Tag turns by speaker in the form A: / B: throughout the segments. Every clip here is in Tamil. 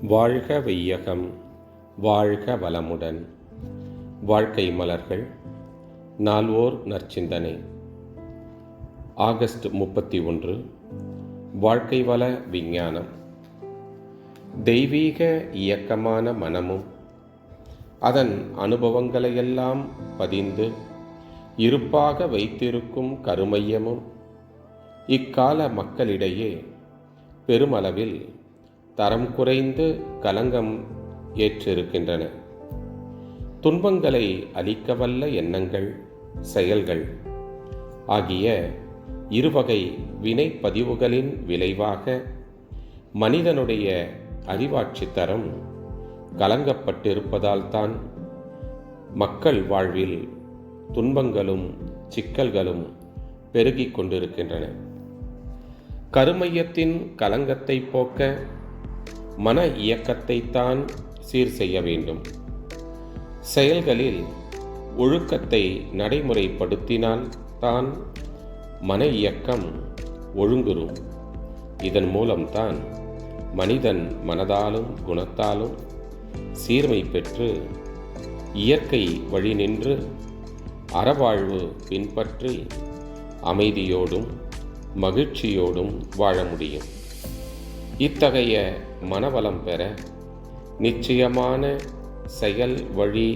A: வாழ்க வையகம் வாழ்க வளமுடன். வாழ்க்கை மலர்கள் நால்வோர் நற்சிந்தனை. ஆகஸ்ட் முப்பத்தி ஒன்று வாழ்க்கை வள விஞ்ஞானம். தெய்வீக இயக்கமான மனமும் அதன் அனுபவங்களையெல்லாம் பதிந்து இருப்பாக வைத்திருக்கும் கருமையமும் இக்கால மக்களிடையே பெருமளவில் தரம் குறைந்து கலங்கம் ஏற்றிருக்கின்றன. துன்பங்களை அளிக்கவல்ல எண்ணங்கள் செயல்கள் ஆகிய இருவகை வினைப்பதிவுகளின் விளைவாக மனிதனுடைய அறிவாட்சி தரம் கலங்கப்பட்டிருப்பதால்தான் மக்கள் வாழ்வில் துன்பங்களும் சிக்கல்களும் பெருகிக் கொண்டிருக்கின்றன. கருமையத்தின் கலங்கத்தை போக்க மன இயக்கத்தைத்தான் சீர் செய்ய வேண்டும். செயல்களில் ஒழுக்கத்தை நடைமுறைப்படுத்தினால் தான் மன இயக்கம் ஒழுங்குறும். இதன் மூலம்தான் மனிதன் மனதாலும் குணத்தாலும் சீர்மை பெற்று இயற்கை வழி நின்று அறவாழ்வு பின்பற்றி அமைதியோடும் மகிழ்ச்சியோடும் வாழ முடியும். இத்தகைய மனவளம் பெற நிச்சயமான செயல் வழி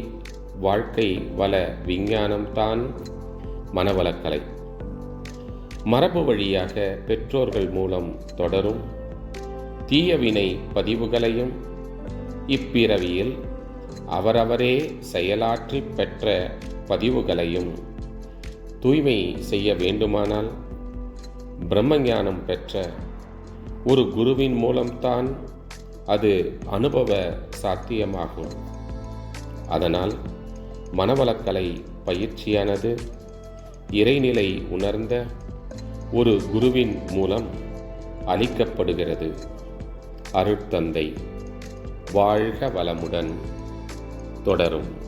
A: வாழ்க்கை வள விஞ்ஞானம்தான் மனவளக்கலை மரபு வழியாக பெற்றோர்கள் மூலம் தொடரும் தீயவினை பதிவுகளையும் இப்பிறவியில் அவரவரே செயலாற்றி பெற்ற பதிவுகளையும் தூய்மை செய்ய வேண்டுமானால் பிரம்மஞானம் பெற்ற ஒரு குருவின் மூலம்தான் அது அனுபவ சாத்தியமாகும். அதனால் மனவளக்கலை பயிற்சியானது இறைநிலை உணர்ந்த ஒரு குருவின் மூலம் அளிக்கப்படுகிறது. அருட்தந்தை வாழ்க வளமுடன் தொடரும்.